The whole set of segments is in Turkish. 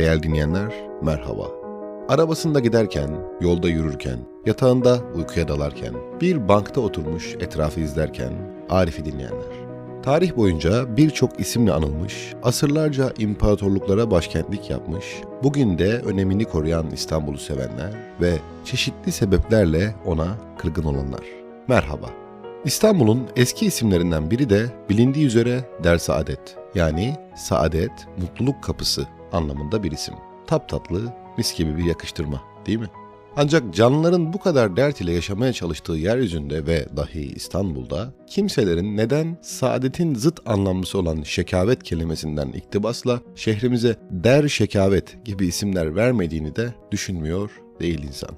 Değerli dinleyenler, merhaba. Arabasında giderken, yolda yürürken, yatağında uykuya dalarken, bir bankta oturmuş etrafı izlerken Arif'i dinleyenler. Tarih boyunca birçok isimle anılmış, asırlarca imparatorluklara başkentlik yapmış, bugün de önemini koruyan İstanbul'u sevenler ve çeşitli sebeplerle ona kırgın olanlar. Merhaba. İstanbul'un eski isimlerinden biri de bilindiği üzere Der Saadet yani Saadet, Mutluluk Kapısı anlamında bir isim. Taptatlı, mis gibi bir yakıştırma değil mi? Ancak canlıların bu kadar dert ile yaşamaya çalıştığı yeryüzünde ve dahi İstanbul'da kimselerin neden saadetin zıt anlamlısı olan şekavet kelimesinden iktibasla şehrimize der şekavet gibi isimler vermediğini de düşünmüyor değil insan.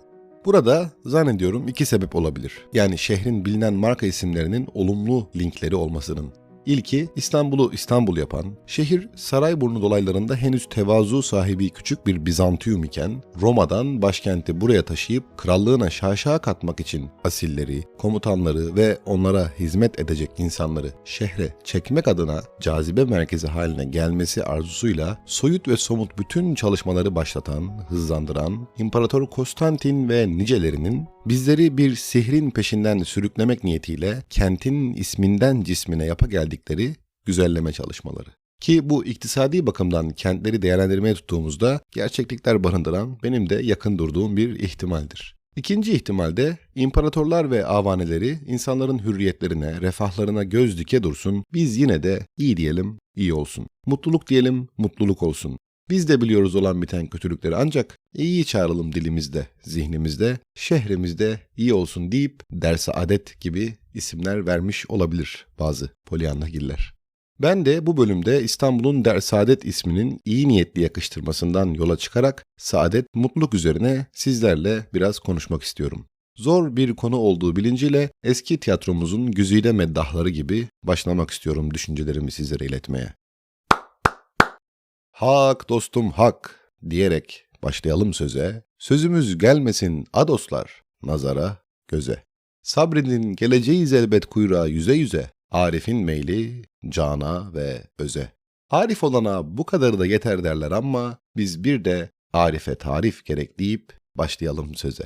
Burada zannediyorum iki sebep olabilir. Yani şehrin bilinen marka isimlerinin olumlu linkleri olmasının. İlki İstanbul'u İstanbul yapan, şehir Sarayburnu dolaylarında henüz tevazu sahibi küçük bir Bizantiyum iken Roma'dan başkenti buraya taşıyıp krallığına şaşa katmak için asilleri, komutanları ve onlara hizmet edecek insanları şehre çekmek adına cazibe merkezi haline gelmesi arzusuyla soyut ve somut bütün çalışmaları başlatan, hızlandıran İmparator Konstantin ve nicelerinin bizleri bir sihrin peşinden sürüklemek niyetiyle kentin isminden cismine yapa geldikleri güzelleme çalışmaları. Ki bu iktisadi bakımdan kentleri değerlendirmeye tuttuğumuzda gerçeklikler barındıran benim de yakın durduğum bir ihtimaldir. İkinci ihtimalde imparatorlar ve avaneleri insanların hürriyetlerine, refahlarına göz dike dursun, biz yine de iyi diyelim, iyi olsun. Mutluluk diyelim, mutluluk olsun. Biz de biliyoruz olan biten kötülükleri ancak iyi çağıralım dilimizde, zihnimizde, şehrimizde iyi olsun deyip derse adet gibi isimler vermiş olabilir bazı Polyanlagiller. Ben de bu bölümde İstanbul'un Der Saadet isminin iyi niyetli yakıştırmasından yola çıkarak saadet, mutluluk üzerine sizlerle biraz konuşmak istiyorum. Zor bir konu olduğu bilinciyle eski tiyatromuzun güzide meddahları gibi başlamak istiyorum düşüncelerimi sizlere iletmeye. Hak dostum hak diyerek başlayalım söze. Sözümüz gelmesin adoslar nazara göze. Sabredin geleceğiz elbet kuyruğa yüze yüze. Arif'in meyli cana ve öze. Arif olana bu kadarı da yeter derler ama biz bir de Arif'e tarif gerek deyip başlayalım söze.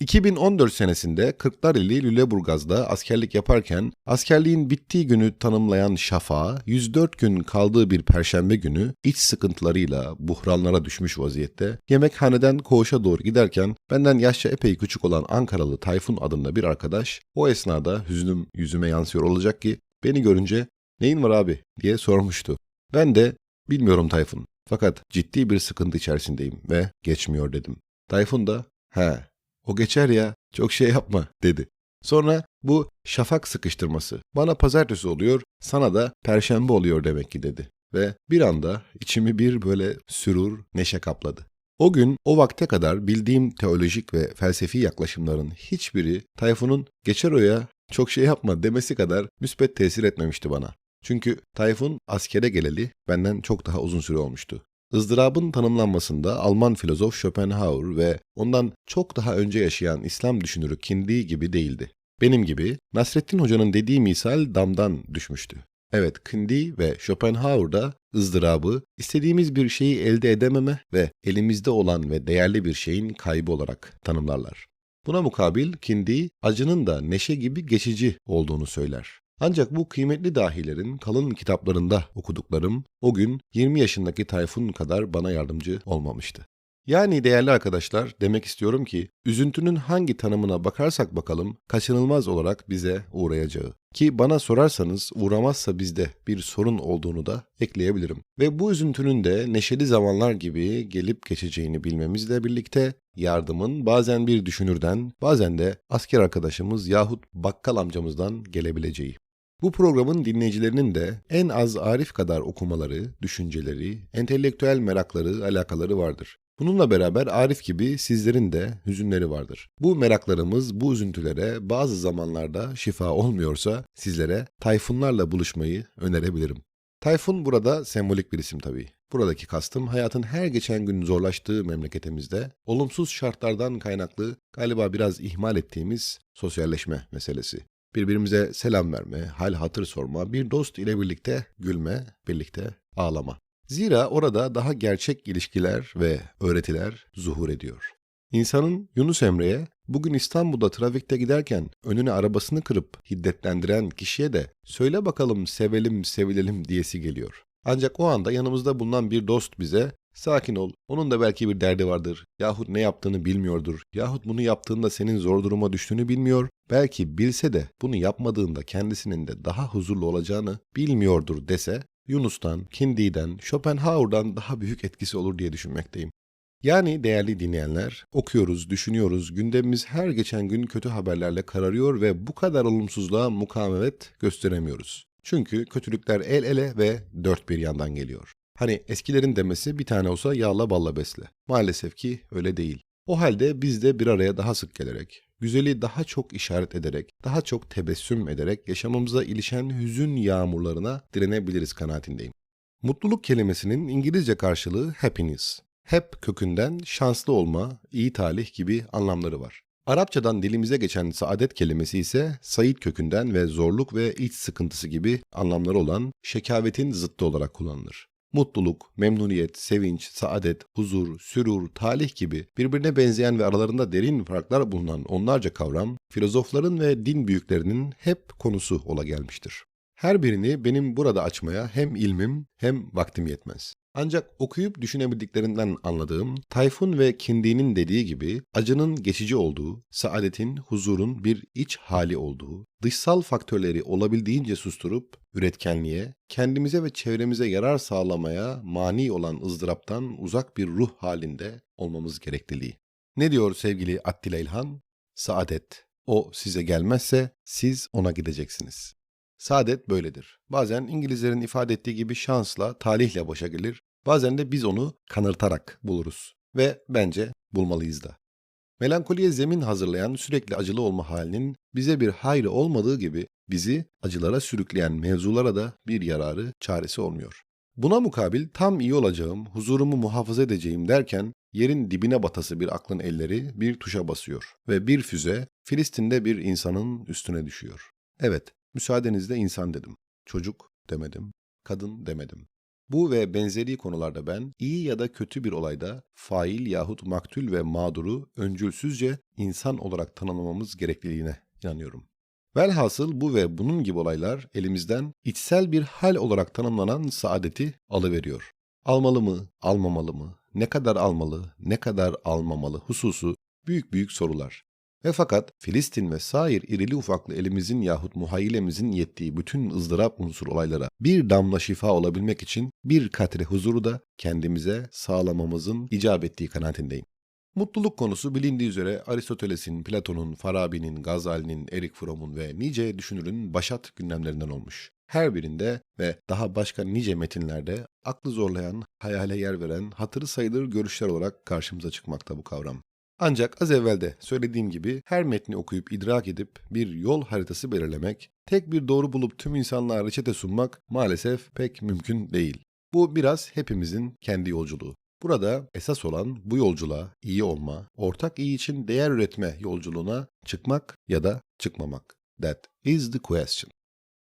2014 senesinde Kırklareli Lüleburgaz'da askerlik yaparken askerliğin bittiği günü tanımlayan şafağa 104 gün kaldığı bir perşembe günü iç sıkıntılarıyla buhranlara düşmüş vaziyette yemekhaneden koğuşa doğru giderken benden yaşça epey küçük olan Ankaralı Tayfun adında bir arkadaş o esnada hüznüm yüzüme yansıyor olacak ki beni görünce neyin var abi diye sormuştu. Ben de bilmiyorum Tayfun fakat ciddi bir sıkıntı içerisindeyim ve geçmiyor dedim. Tayfun da he o geçer ya, çok şey yapma dedi. Sonra bu şafak sıkıştırması. Bana pazartesi oluyor, sana da perşembe oluyor demek ki dedi. Ve bir anda içimi bir böyle sürur, neşe kapladı. O gün o vakte kadar bildiğim teolojik ve felsefi yaklaşımların hiçbiri Tayfun'un geçer oya çok şey yapma demesi kadar müspet tesir etmemişti bana. Çünkü Tayfun askere geleli benden çok daha uzun süre olmuştu. Izdırabın tanımlanmasında Alman filozof Schopenhauer ve ondan çok daha önce yaşayan İslam düşünürü Kindi gibi değildi. Benim gibi Nasrettin Hoca'nın dediği misal damdan düşmüştü. Evet, Kindi ve Schopenhauer da ızdırabı istediğimiz bir şeyi elde edememe ve elimizde olan ve değerli bir şeyin kaybı olarak tanımlarlar. Buna mukabil Kindi acının da neşe gibi geçici olduğunu söyler. Ancak bu kıymetli dahilerin kalın kitaplarında okuduklarım o gün 20 yaşındaki Tayfun kadar bana yardımcı olmamıştı. Yani değerli arkadaşlar demek istiyorum ki üzüntünün hangi tanımına bakarsak bakalım kaçınılmaz olarak bize uğrayacağı. Ki bana sorarsanız uğramazsa bizde bir sorun olduğunu da ekleyebilirim. Ve bu üzüntünün de neşeli zamanlar gibi gelip geçeceğini bilmemizle birlikte yardımın bazen bir düşünürden bazen de asker arkadaşımız yahut bakkal amcamızdan gelebileceği. Bu programın dinleyicilerinin de en az Arif kadar okumaları, düşünceleri, entelektüel merakları, alakaları vardır. Bununla beraber Arif gibi sizlerin de hüzünleri vardır. Bu meraklarımız, bu üzüntülere bazı zamanlarda şifa olmuyorsa sizlere tayfunlarla buluşmayı önerebilirim. Tayfun burada sembolik bir isim tabii. Buradaki kastım hayatın her geçen gün zorlaştığı memleketimizde olumsuz şartlardan kaynaklı galiba biraz ihmal ettiğimiz sosyalleşme meselesi birbirimize selam verme, hal hatır sorma, bir dost ile birlikte gülme, birlikte ağlama. Zira orada daha gerçek ilişkiler ve öğretiler zuhur ediyor. İnsanın Yunus Emre'ye bugün İstanbul'da trafikte giderken önüne arabasını kırıp hiddetlendiren kişiye de söyle bakalım sevelim sevilelim diyesi geliyor. Ancak o anda yanımızda bulunan bir dost bize sakin ol onun da belki bir derdi vardır yahut ne yaptığını bilmiyordur yahut bunu yaptığında senin zor duruma düştüğünü bilmiyor belki bilse de bunu yapmadığında kendisinin de daha huzurlu olacağını bilmiyordur dese Yunus'tan, Kindi'den, Schopenhauer'dan daha büyük etkisi olur diye düşünmekteyim. Yani değerli dinleyenler, okuyoruz, düşünüyoruz, gündemimiz her geçen gün kötü haberlerle kararıyor ve bu kadar olumsuzluğa mukavemet gösteremiyoruz. Çünkü kötülükler el ele ve dört bir yandan geliyor. Hani eskilerin demesi bir tane olsa yağla balla besle. Maalesef ki öyle değil. O halde biz de bir araya daha sık gelerek, güzeli daha çok işaret ederek, daha çok tebessüm ederek yaşamımıza ilişen hüzün yağmurlarına direnebiliriz kanaatindeyim. Mutluluk kelimesinin İngilizce karşılığı happiness. Hep kökünden şanslı olma, iyi talih gibi anlamları var. Arapçadan dilimize geçen saadet kelimesi ise Said kökünden ve zorluk ve iç sıkıntısı gibi anlamları olan şekavetin zıttı olarak kullanılır. Mutluluk, memnuniyet, sevinç, saadet, huzur, sürur, talih gibi birbirine benzeyen ve aralarında derin farklar bulunan onlarca kavram, filozofların ve din büyüklerinin hep konusu ola gelmiştir. Her birini benim burada açmaya hem ilmim hem vaktim yetmez. Ancak okuyup düşünebildiklerinden anladığım Tayfun ve Kindi'nin dediği gibi acının geçici olduğu, saadetin, huzurun bir iç hali olduğu, dışsal faktörleri olabildiğince susturup üretkenliğe, kendimize ve çevremize yarar sağlamaya mani olan ızdıraptan uzak bir ruh halinde olmamız gerekliliği. Ne diyor sevgili Attila İlhan? Saadet. O size gelmezse siz ona gideceksiniz. Saadet böyledir. Bazen İngilizlerin ifade ettiği gibi şansla, talihle başa gelir. Bazen de biz onu kanırtarak buluruz. Ve bence bulmalıyız da. Melankoliye zemin hazırlayan sürekli acılı olma halinin bize bir hayrı olmadığı gibi bizi acılara sürükleyen mevzulara da bir yararı, çaresi olmuyor. Buna mukabil tam iyi olacağım, huzurumu muhafaza edeceğim derken yerin dibine batası bir aklın elleri bir tuşa basıyor ve bir füze Filistin'de bir insanın üstüne düşüyor. Evet, müsaadenizle insan dedim. Çocuk demedim, kadın demedim. Bu ve benzeri konularda ben iyi ya da kötü bir olayda fail yahut maktul ve mağduru öncülsüzce insan olarak tanımlamamız gerekliliğine inanıyorum. Velhasıl bu ve bunun gibi olaylar elimizden içsel bir hal olarak tanımlanan saadeti alıveriyor. Almalı mı, almamalı mı, ne kadar almalı, ne kadar almamalı hususu büyük büyük sorular. Ve fakat Filistin ve sair irili ufaklı elimizin yahut muhayyilemizin yettiği bütün ızdırap unsur olaylara bir damla şifa olabilmek için bir katre huzuru da kendimize sağlamamızın icap ettiği kanaatindeyim. Mutluluk konusu bilindiği üzere Aristoteles'in, Platon'un, Farabi'nin, Gazali'nin, Erik Fromm'un ve nice düşünürün başat gündemlerinden olmuş. Her birinde ve daha başka nice metinlerde aklı zorlayan, hayale yer veren, hatırı sayılır görüşler olarak karşımıza çıkmakta bu kavram. Ancak az evvel de söylediğim gibi her metni okuyup idrak edip bir yol haritası belirlemek, tek bir doğru bulup tüm insanlığa reçete sunmak maalesef pek mümkün değil. Bu biraz hepimizin kendi yolculuğu. Burada esas olan bu yolculuğa iyi olma, ortak iyi için değer üretme yolculuğuna çıkmak ya da çıkmamak. That is the question.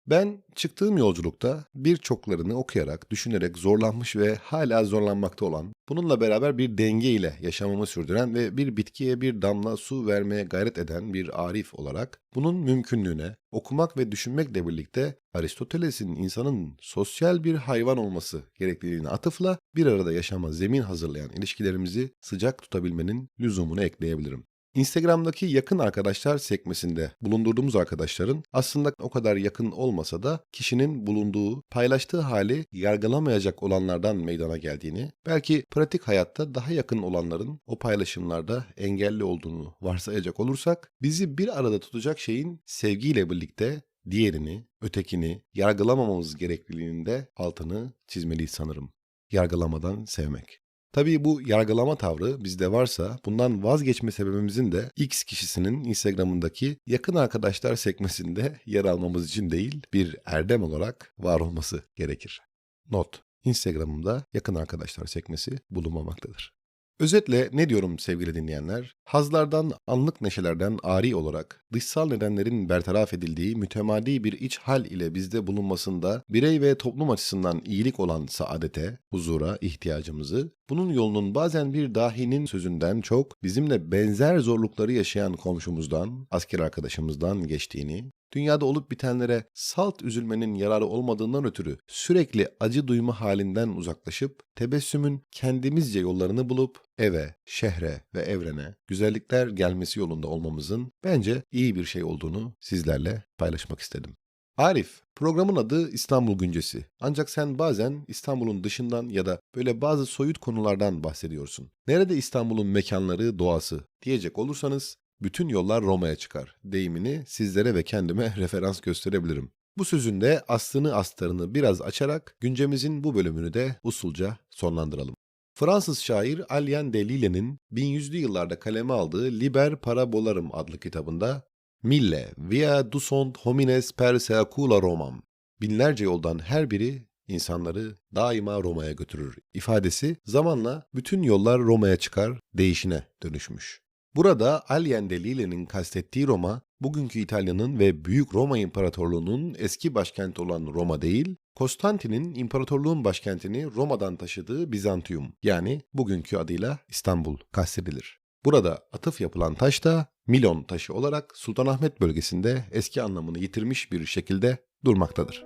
Ben çıktığım yolculukta birçoklarını okuyarak, düşünerek zorlanmış ve hala zorlanmakta olan, bununla beraber bir denge ile yaşamamı sürdüren ve bir bitkiye bir damla su vermeye gayret eden bir arif olarak bunun mümkünlüğüne okumak ve düşünmekle birlikte Aristoteles'in insanın sosyal bir hayvan olması gerekliliğine atıfla bir arada yaşama zemin hazırlayan ilişkilerimizi sıcak tutabilmenin lüzumunu ekleyebilirim. Instagram'daki yakın arkadaşlar sekmesinde bulundurduğumuz arkadaşların aslında o kadar yakın olmasa da kişinin bulunduğu, paylaştığı hali yargılamayacak olanlardan meydana geldiğini, belki pratik hayatta daha yakın olanların o paylaşımlarda engelli olduğunu varsayacak olursak, bizi bir arada tutacak şeyin sevgiyle birlikte diğerini, ötekini yargılamamamız gerekliliğinin de altını çizmeliyiz sanırım. Yargılamadan sevmek. Tabii bu yargılama tavrı bizde varsa bundan vazgeçme sebebimizin de X kişisinin Instagram'ındaki yakın arkadaşlar sekmesinde yer almamız için değil bir erdem olarak var olması gerekir. Not. Instagram'ımda yakın arkadaşlar sekmesi bulunmamaktadır. Özetle ne diyorum sevgili dinleyenler? Hazlardan, anlık neşelerden ari olarak dışsal nedenlerin bertaraf edildiği mütemadi bir iç hal ile bizde bulunmasında birey ve toplum açısından iyilik olan saadete, huzura ihtiyacımızı, bunun yolunun bazen bir dahinin sözünden çok bizimle benzer zorlukları yaşayan komşumuzdan, asker arkadaşımızdan geçtiğini, dünyada olup bitenlere salt üzülmenin yararı olmadığından ötürü sürekli acı duyma halinden uzaklaşıp tebessümün kendimizce yollarını bulup eve, şehre ve evrene güzellikler gelmesi yolunda olmamızın bence iyi bir şey olduğunu sizlerle paylaşmak istedim. Arif, programın adı İstanbul Güncesi. Ancak sen bazen İstanbul'un dışından ya da böyle bazı soyut konulardan bahsediyorsun. Nerede İstanbul'un mekanları, doğası diyecek olursanız bütün yollar Roma'ya çıkar deyimini sizlere ve kendime referans gösterebilirim. Bu sözün de aslını astarını biraz açarak güncemizin bu bölümünü de usulca sonlandıralım. Fransız şair Alien de Lille'nin 1100'lü yıllarda kaleme aldığı Liber Parabolarum adlı kitabında Mille via ducent homines per secula Romam binlerce yoldan her biri insanları daima Roma'ya götürür ifadesi zamanla bütün yollar Roma'ya çıkar değişine dönüşmüş. Burada Allende Lille'nin kastettiği Roma, bugünkü İtalya'nın ve Büyük Roma İmparatorluğu'nun eski başkenti olan Roma değil, Konstantin'in imparatorluğun başkentini Roma'dan taşıdığı Bizantium yani bugünkü adıyla İstanbul kastedilir. Burada atıf yapılan taş da Milon taşı olarak Sultanahmet bölgesinde eski anlamını yitirmiş bir şekilde durmaktadır.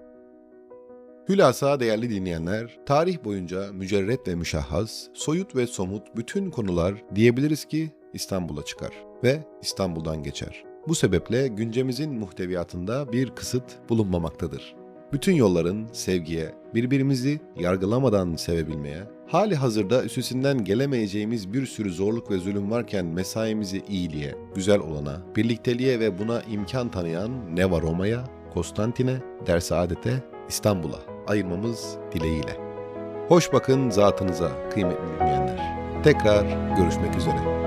Hülasa değerli dinleyenler, tarih boyunca mücerret ve müşahhas, soyut ve somut bütün konular diyebiliriz ki İstanbul'a çıkar ve İstanbul'dan geçer. Bu sebeple güncemizin muhteviyatında bir kısıt bulunmamaktadır. Bütün yolların sevgiye, birbirimizi yargılamadan sevebilmeye, hali hazırda üstesinden gelemeyeceğimiz bir sürü zorluk ve zulüm varken mesaimizi iyiliğe, güzel olana, birlikteliğe ve buna imkan tanıyan Neva Roma'ya, Konstantine, Dersaadet'e, İstanbul'a ayırmamız dileğiyle. Hoş bakın zatınıza kıymetli dinleyenler. Tekrar görüşmek üzere.